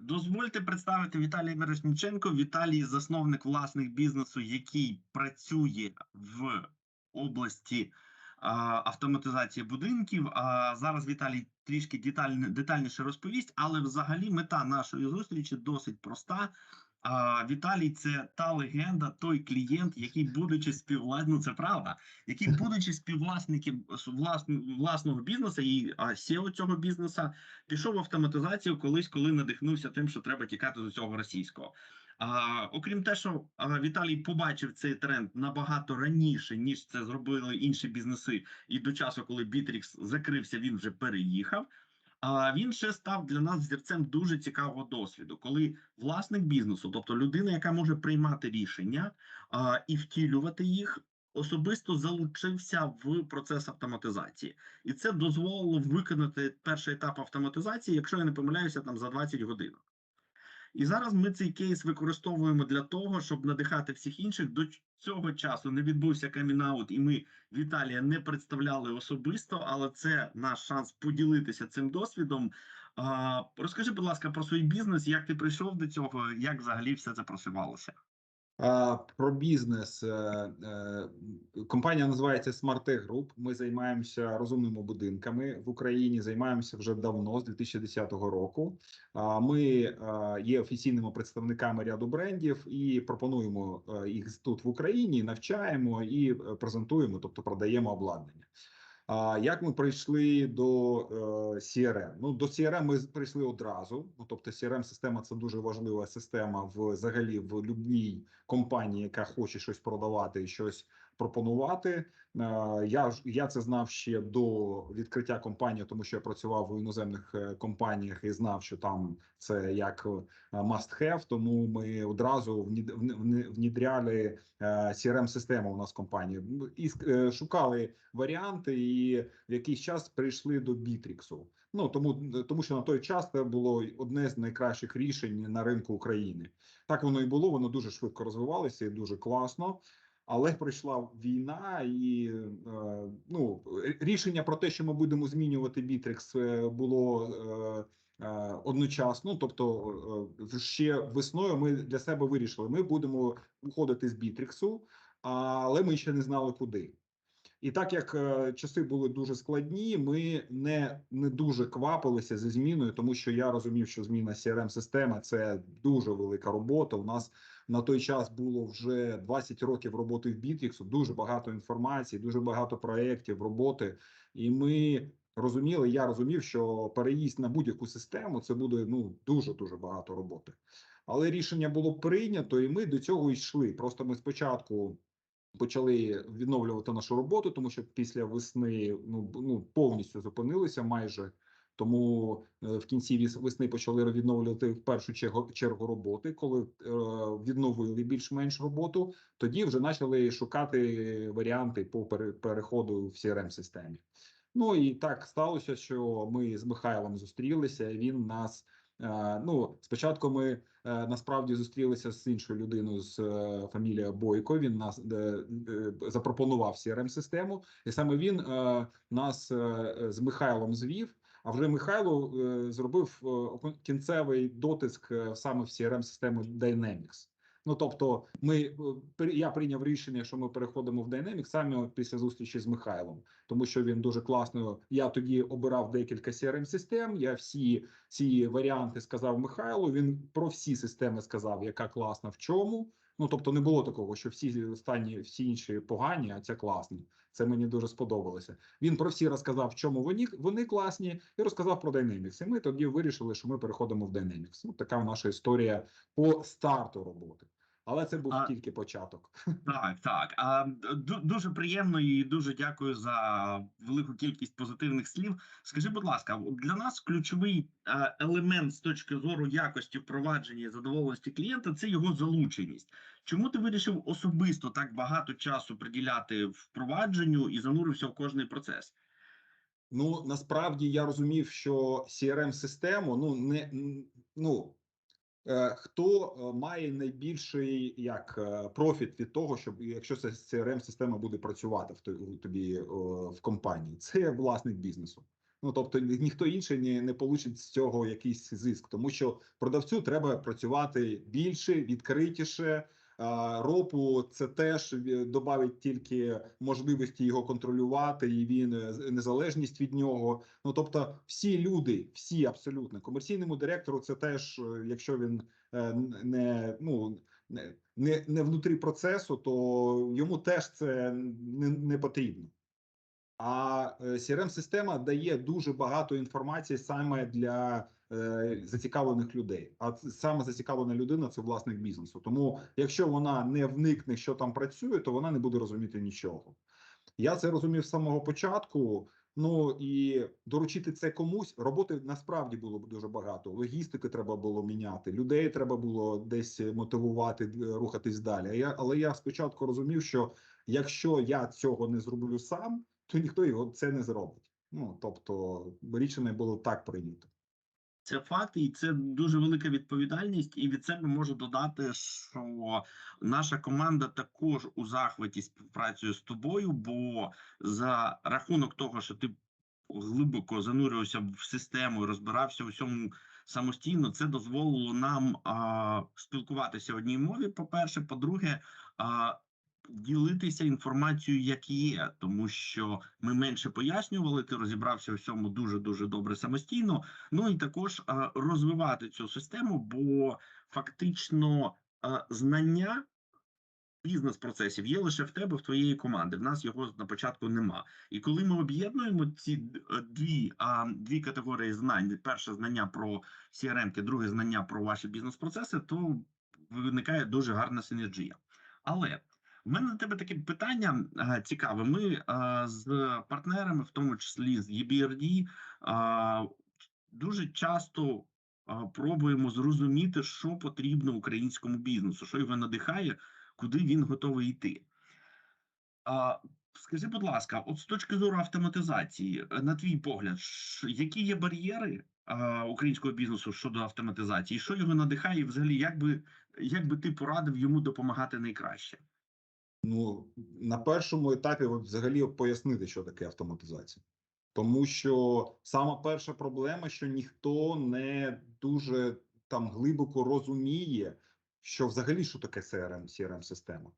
Дозвольте представити Віталія Мирошніченко. Віталій засновник власник бізнесу, який працює в області а, автоматизації будинків. А зараз Віталій трішки деталь, детальніше розповість, але взагалі мета нашої зустрічі досить проста. Віталій це та легенда, той клієнт, який, будучи співвласником, ну це правда, який, будучи співвласником власн- власного бізнесу і SEO цього бізнесу, пішов в автоматизацію колись, коли надихнувся тим, що треба тікати з цього російського. А, окрім те, що а, Віталій побачив цей тренд набагато раніше, ніж це зробили інші бізнеси, і до часу, коли Bittrex закрився, він вже переїхав. Він ще став для нас зірцем дуже цікавого досвіду, коли власник бізнесу, тобто людина, яка може приймати рішення і втілювати їх, особисто залучився в процес автоматизації, і це дозволило виконати перший етап автоматизації, якщо я не помиляюся, там за 20 годин. І зараз ми цей кейс використовуємо для того, щоб надихати всіх інших. До цього часу не відбувся камінаут, і ми Віталія не представляли особисто, але це наш шанс поділитися цим досвідом. Розкажи, будь ласка, про свій бізнес, як ти прийшов до цього, як взагалі все це просувалося? Про бізнес Е, е, компанія називається SmartTech Group. Ми займаємося розумними будинками в Україні. Займаємося вже давно з 2010 року. Ми е, є офіційними представниками ряду брендів і пропонуємо їх тут в Україні, навчаємо і презентуємо, тобто продаємо обладнання. А як ми прийшли до е, CRM? Ну до CRM ми прийшли одразу. Ну тобто, crm система це дуже важлива система взагалі в любній компанії, яка хоче щось продавати і щось пропонувати. Е, я я це знав ще до відкриття компанії, тому що я працював в іноземних е, компаніях і знав, що там це як е, must have, Тому ми одразу внід- внідряли crm систему у нас в компанії і шукали варіанти, і в якийсь час прийшли до Бітріксу. Ну тому тому, що на той час це було одне з найкращих рішень на ринку України. Так воно і було. Воно дуже швидко розвивалося і дуже класно. Але пройшла війна, і е, ну рішення про те, що ми будемо змінювати Бітрикс, було е, е, одночасно. Тобто, е, ще весною ми для себе вирішили, ми будемо виходити з Бітриксу, але ми ще не знали куди. І так як е, часи були дуже складні, ми не не дуже квапилися зі зміною, тому що я розумів, що зміна crm системи це дуже велика робота. У нас на той час було вже 20 років роботи в Bittrex, дуже багато інформації, дуже багато проєктів, роботи, і ми. Розуміли, я розумів, що переїзд на будь-яку систему це буде ну дуже дуже багато роботи, але рішення було прийнято, і ми до цього йшли. Просто ми спочатку почали відновлювати нашу роботу, тому що після весни ну ну повністю зупинилися майже. Тому е, в кінці весни почали відновлювати в першу чергу роботи. Коли е, відновили більш-менш роботу, тоді вже почали шукати варіанти по переходу в crm системі. Ну і так сталося, що ми з Михайлом зустрілися. Він нас ну, спочатку ми е, насправді зустрілися з іншою людиною з е, фамілією Бойко. Він нас запропонував crm систему, і саме він нас з Михайлом звів. А вже Михайло зробив кінцевий дотиск саме в crm систему Dynamics. Ну тобто, ми е, я прийняв рішення, що ми переходимо в Dynamics саме після зустрічі з Михайлом, тому що він дуже класно. Я тоді обирав декілька crm систем. Я всі ці варіанти сказав Михайлу. Він про всі системи сказав, яка класна в чому. Ну тобто не було такого, що всі останні всі інші погані, а це класні. Це мені дуже сподобалося. Він про всі розказав, в чому вони вони класні, і розказав про Dynamics. І Ми тоді вирішили, що ми переходимо в Dynamics. Ну така наша історія по старту роботи. Але це був а, тільки початок. Так, так. А дуже приємно і дуже дякую за велику кількість позитивних слів. Скажи, будь ласка, для нас ключовий елемент з точки зору якості впровадження і задоволеності клієнта це його залученість. Чому ти вирішив особисто так багато часу приділяти впровадженню і занурився в кожний процес? Ну насправді я розумів, що crm систему ну не ну Е, хто е, має найбільший як е, профіт від того, щоб якщо це crm система буде працювати в тобі в компанії, це власник бізнесу. Ну тобто ніхто інший не, не получить з цього якийсь зиск, тому що продавцю треба працювати більше, відкритіше. Ропу це теж додавить тільки можливості його контролювати, і він е, незалежність від нього. Ну тобто, всі люди, всі абсолютно комерційному директору, це теж, е, якщо він е, не ну не, не, внутрі процесу, то йому теж це не, не потрібно. А crm система дає дуже багато інформації саме для е, зацікавлених людей. А саме зацікавлена людина це власник бізнесу. Тому, якщо вона не вникне, що там працює, то вона не буде розуміти нічого. Я це розумів з самого початку. Ну і доручити це комусь роботи насправді було б дуже багато. Логістики треба було міняти, людей треба було десь мотивувати, е, рухатись далі. Я, але я спочатку розумів, що якщо я цього не зроблю сам, то ніхто його це не зробить. Ну тобто рішення було так прийнято. Це факт, і це дуже велика відповідальність. І від себе можу додати, що наша команда також у захваті співпрацює з тобою, бо за рахунок того, що ти глибоко занурювався в систему і розбирався у всьому самостійно, це дозволило нам а, спілкуватися одній мові. По-перше, по-друге, а, ділитися інформацією, як є, тому що ми менше пояснювали, ти розібрався у всьому дуже дуже добре самостійно. Ну і також а, розвивати цю систему, бо фактично а, знання бізнес-процесів є лише в тебе, в твоєї команди. В нас його на початку нема. І коли ми об'єднуємо ці е, дві, а, дві категорії знань: перше знання про CRM, друге знання про ваші бізнес-процеси, то виникає дуже гарна синергія. Але в мене до тебе таке питання а, цікаве. Ми а, з партнерами, в тому числі з EBRD, а, дуже часто а, пробуємо зрозуміти, що потрібно українському бізнесу, що його надихає, куди він готовий йти. А, скажи, будь ласка, от з точки зору автоматизації, е, на твій погляд, які є бар'єри українського бізнесу щодо автоматизації? Що його надихає, і взагалі, як би, як би ти порадив йому допомагати найкраще? Ну на першому етапі взагалі пояснити, що таке автоматизація. Тому що сама перша проблема, що ніхто не дуже там глибоко розуміє, що взагалі що таке CRM, crm система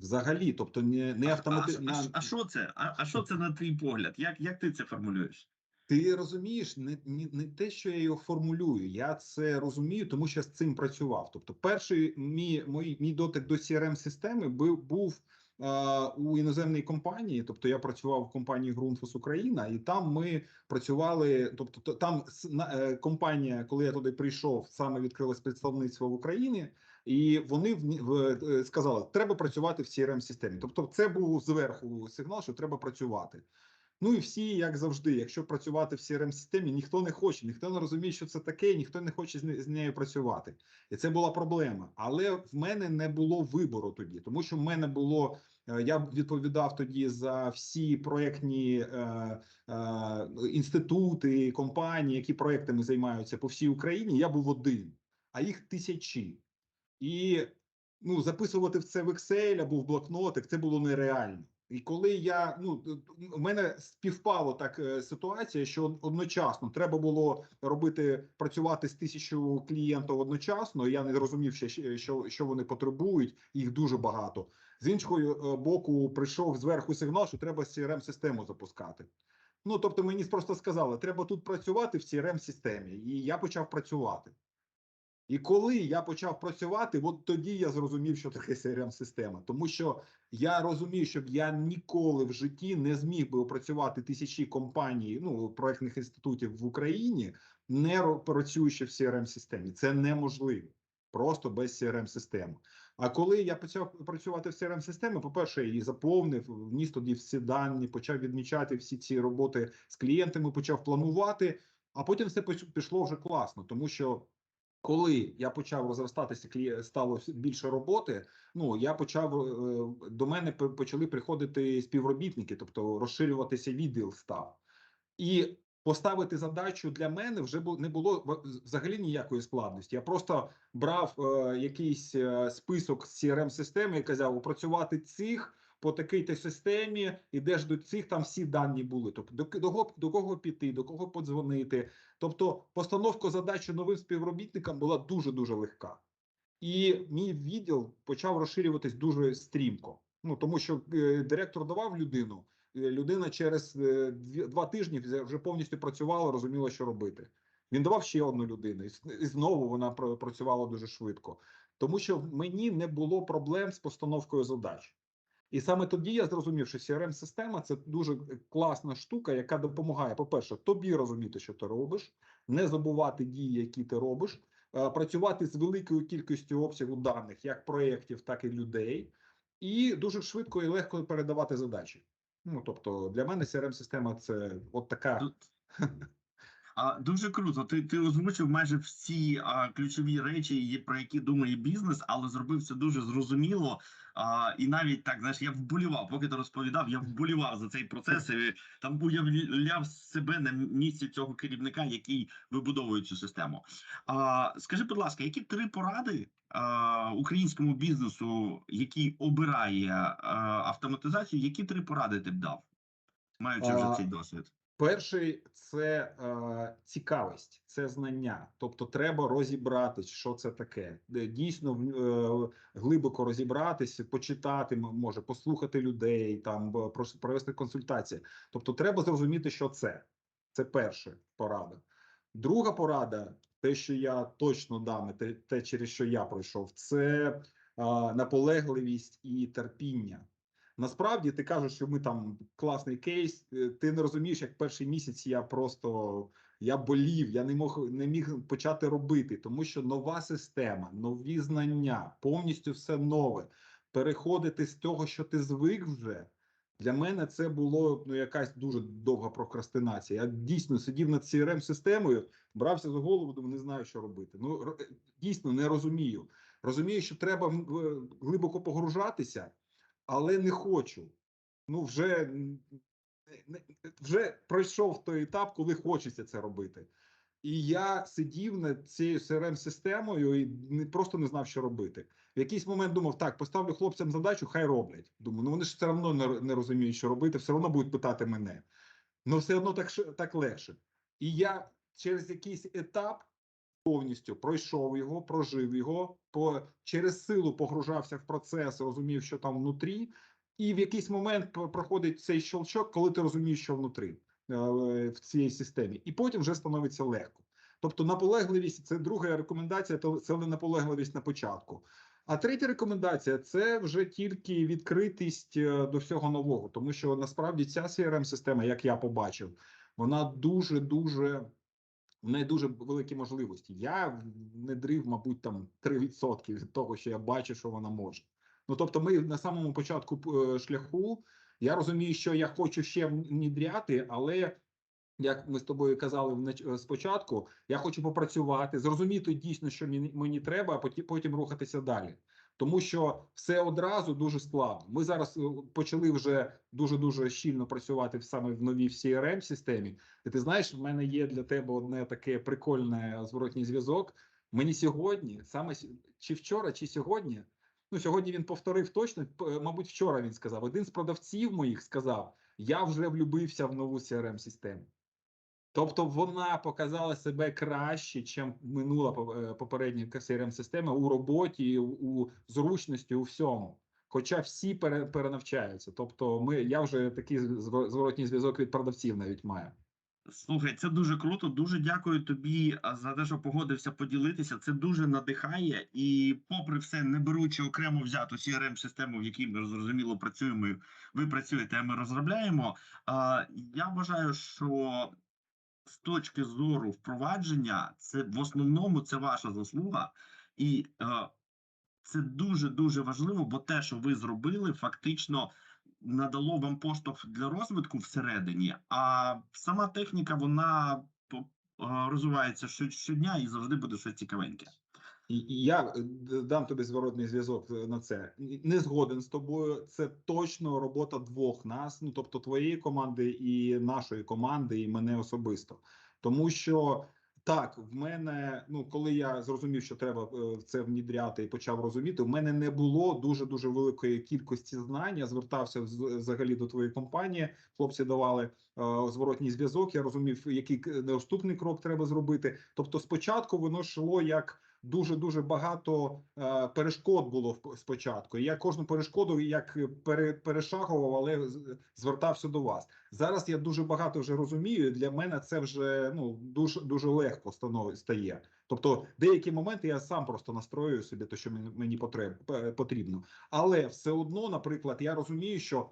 Взагалі, тобто не, не А- автомати... а, а, а, а що це? А, а що це на твій погляд? Як, як ти це формулюєш? Ти розумієш, не, не, не те, що я його формулюю, я це розумію, тому що з цим працював. Тобто, перший мій мій, мій дотик до crm системи був був е, у іноземній компанії. Тобто, я працював в компанії Grundfos Україна, і там ми працювали. Тобто, там е, компанія, коли я туди прийшов, саме відкрилось представництво в Україні. І вони в, в е, сказали, треба працювати в crm системі. Тобто, це був зверху сигнал, що треба працювати. Ну і всі, як завжди, якщо працювати в crm системі ніхто не хоче, ніхто не розуміє, що це таке, ніхто не хоче з, не- з нею працювати. І це була проблема. Але в мене не було вибору тоді, тому що в мене було. е, Я відповідав тоді за всі проектні е, е, інститути, компанії, які проектами займаються по всій Україні. Я був один, а їх тисячі. І ну, записувати в це в Excel або в блокнотик це було нереально. І коли я ну у мене співпало так е, ситуація, що одночасно треба було робити працювати з тисячу клієнтів одночасно. Я не розумів, ще ще- що, що вони потребують. Їх дуже багато. З іншого е, боку, прийшов зверху сигнал, що треба crm систему запускати. Ну тобто, мені просто сказали, треба тут працювати в crm системі, і я почав працювати. І коли я почав працювати, от тоді я зрозумів, що таке crm система тому що я розумію, що я ніколи в житті не зміг би опрацювати тисячі компаній, ну проектних інститутів в Україні, не працюючи в crm системі Це неможливо. Просто без crm системи А коли я почав працювати в crm системі по перше, я її заповнив, вніс тоді всі дані, почав відмічати всі ці роботи з клієнтами, почав планувати. А потім все пішло вже класно, тому що коли я почав розростатися, стало більше роботи. Ну я почав е, до мене почали приходити співробітники, тобто розширюватися відділ став. І поставити задачу для мене вже не було взагалі ніякої складності. Я просто брав е, якийсь е, список crm системи і казав опрацювати цих. По такій то системі, ідеш до цих, там всі дані були. Тобто до, до, до кого піти, до кого подзвонити. Тобто, постановка задачі новим співробітникам була дуже дуже легка. І мій відділ почав розширюватись дуже стрімко. Ну тому що е, директор давав людину, е, людина через е, дві, два тижні вже повністю працювала, розуміла, що робити. Він давав ще одну людину, і, і знову вона працювала дуже швидко, тому що в мені не було проблем з постановкою задач. І саме тоді я зрозумів, що crm система це дуже класна штука, яка допомагає, по-перше, тобі розуміти, що ти робиш, не забувати дії, які ти робиш, е, працювати з великою кількістю обсягу даних, як проєктів, так і людей, і дуже швидко і легко передавати задачі. Ну тобто, для мене crm система це от така. А, дуже круто. Ти, ти озвучив майже всі а, ключові речі, про які думає бізнес, але зробив це дуже зрозуміло. А, і навіть так, знаєш, я вболівав, поки ти розповідав, я вболівав за цей процес. І, там уявляв себе на місці цього керівника, який вибудовує цю систему. А, скажи, будь ласка, які три поради а, українському бізнесу, який обирає а, автоматизацію, які три поради ти б дав, маючи вже цей досвід? Перший це е, цікавість, це знання. Тобто, треба розібратись, що це таке. Дійсно е, глибоко розібратися, почитати може, послухати людей, там провести консультації. Тобто, треба зрозуміти, що це. Це перша порада. Друга порада, те, що я точно дам, те, те через що я пройшов, це е, наполегливість і терпіння. Насправді ти кажеш, що ми там класний кейс. е, Ти не розумієш, як перший місяць я просто я болів, я не мог не міг почати робити, тому що нова система, нові знання, повністю все нове. Переходити з того, що ти звик вже. Для мене це було ну якась дуже довга прокрастинація. Я дійсно сидів над crm системою, брався за голову, думаю, не знаю, що робити. Ну дійсно не розумію. Розумію, що треба глибоко погружатися, але не хочу. Ну, вже, вже пройшов той етап, коли хочеться це робити. І я сидів над цією crm системою і не просто не знав, що робити. В якийсь момент думав, так, поставлю хлопцям задачу, хай роблять. Думаю, ну вони ж все одно не, не розуміють, що робити, все одно будуть питати мене. Ну, все одно так, так легше. І я через якийсь етап повністю пройшов його, прожив його, по, через силу погружався в процес, розумів, що там внутрі, і в якийсь момент проходить цей щелчок, коли ти розумієш, що внутрі е, в цій системі, і потім вже становиться легко. Тобто наполегливість це друга рекомендація, це не наполегливість на початку. А третя рекомендація це вже тільки відкритість е, до всього нового, тому що насправді ця crm система як я побачив, вона дуже дуже в неї дуже великі можливості. Я не дрив, мабуть, там 3% від того, що я бачу, що вона може. Ну тобто, ми на самому початку е, шляху. Я розумію, що я хочу ще внідряти, але як ми з тобою казали е, спочатку, я хочу попрацювати, зрозуміти дійсно, що мені, мені треба, а поті- потім рухатися далі. Тому що все одразу дуже складно. Ми зараз е, почали вже дуже дуже щільно працювати саме в новій crm системі. І ти знаєш, в мене є для тебе одне таке прикольне зворотній зв'язок. Мені сьогодні, саме чи вчора, чи сьогодні. Ну, сьогодні він повторив точно, мабуть, вчора він сказав. Один з продавців моїх сказав: Я вже влюбився в нову crm систему Тобто вона показала себе краще, ніж минула е, попередня crm система у роботі, у, зручності, у всьому. Хоча всі пере, перенавчаються. Тобто, ми я вже такий зворотній зв'язок від продавців навіть маю. Слухай, це дуже круто. Дуже дякую тобі за те, що погодився поділитися. Це дуже надихає. І, попри все, не беручи окремо взяту crm систему в якій ми зрозуміло працюємо. Ви працюєте, а ми розробляємо. Я вважаю, що з точки зору впровадження, це в основному це ваша заслуга, і е, це дуже дуже важливо, бо те, що ви зробили, фактично надало вам поштовх для розвитку всередині, а сама техніка вона е, розвивається щодня і завжди буде щось цікавеньке. Я е, дам тобі зворотний зв'язок е, на це. Не згоден з тобою. Це точно робота двох нас, ну тобто твоєї команди і нашої команди, і мене особисто. Тому що Так, в мене, ну коли я зрозумів, що треба е, в це внідряти і почав розуміти, в мене не було дуже дуже великої кількості знань. Я звертався взагалі до твоєї компанії. Хлопці давали е, зворотній зв'язок. Я розумів, який наступний крок треба зробити. Тобто, спочатку воно йшло як дуже дуже багато е, перешкод було спочатку. Я кожну перешкоду як пере, перешагував, але звертався до вас. Зараз я дуже багато вже розумію. Для мене це вже ну дуже дуже легко стає. Тобто, деякі моменти я сам просто настроюю собі, те, що мені, потрібно. Але все одно, наприклад, я розумію, що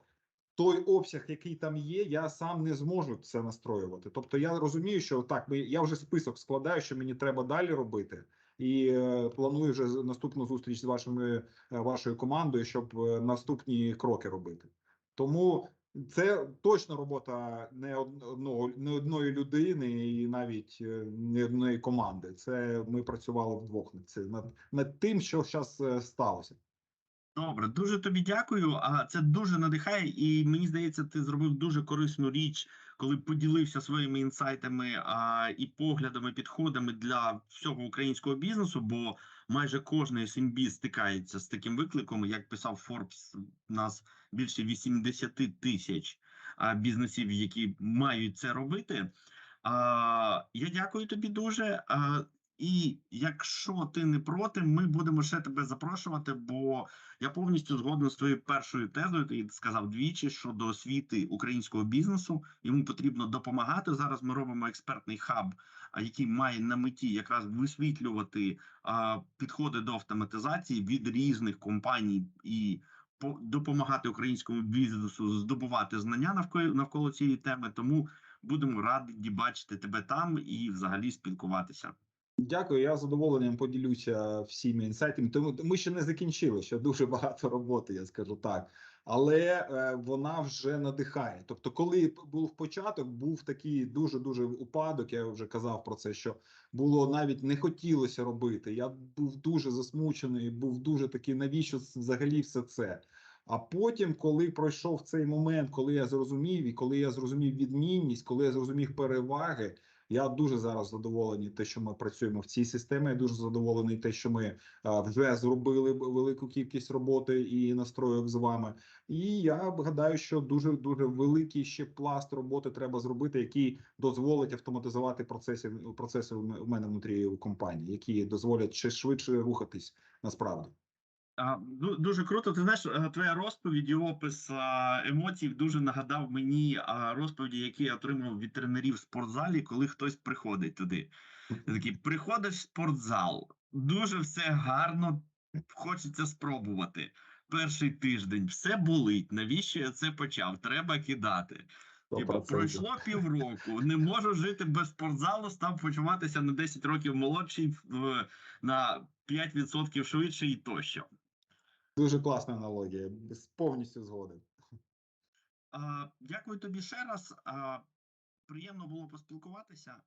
той обсяг, який там є, я сам не зможу це настроювати. Тобто, я розумію, що так, я вже список складаю, що мені треба далі робити. І е, планую вже наступну зустріч з вашими е, вашою командою, щоб е, наступні кроки робити. Тому це точно робота не одного не одної людини і навіть не одної команди. Це ми працювали вдвох над цим над, над тим, що зараз сталося. Добре, дуже тобі дякую. А це дуже надихає, і мені здається, ти зробив дуже корисну річ, коли поділився своїми інсайтами а, і поглядами, підходами для всього українського бізнесу. Бо майже кожний СМБ стикається з таким викликом, як писав Forbes, у нас більше 80 тисяч а, бізнесів, які мають це робити. А, я дякую тобі дуже. А, і якщо ти не проти, ми будемо ще тебе запрошувати, бо я повністю згоден з твоєю першою тезою. Ти сказав двічі щодо освіти українського бізнесу. Йому потрібно допомагати. Зараз ми робимо експертний хаб, який має на меті якраз висвітлювати а, підходи до автоматизації від різних компаній і по- допомагати українському бізнесу здобувати знання навколо навколо цієї теми. Тому будемо раді бачити тебе там і взагалі спілкуватися. Дякую, я з задоволенням поділюся всіми інсайтами. Тому ми ще не закінчили, ще дуже багато роботи, я скажу так. Але е, вона вже надихає. Тобто, коли був початок, був такий дуже дуже упадок. Я вже казав про це, що було навіть не хотілося робити. Я був дуже засмучений, був дуже такий, навіщо взагалі все це? А потім, коли пройшов цей момент, коли я зрозумів, і коли я зрозумів відмінність, коли я зрозумів переваги, я дуже зараз задоволений, те, що ми працюємо в цій системі. Я дуже задоволений, те, що ми вже зробили велику кількість роботи і настроїв з вами. І я гадаю, що дуже дуже великий ще пласт роботи треба зробити, який дозволить автоматизувати процеси процеси в мене внутрі компанії, які дозволять ще швидше рухатись насправді. Дуже круто. Ти знаєш, е, твоя розповідь і опис емоцій дуже нагадав мені розповіді, які я отримав від тренерів в спортзалі, коли хтось приходить туди. Ти Такий приходиш в спортзал, дуже все гарно, хочеться спробувати. Перший тиждень все болить. Навіщо я це почав? Треба кидати. 100%. пройшло півроку, не можу жити без спортзалу, став почуватися на 10 років молодший, на 5% швидше і тощо. Дуже класна аналогія. Повністю згоден. Дякую тобі ще раз. Приємно було поспілкуватися.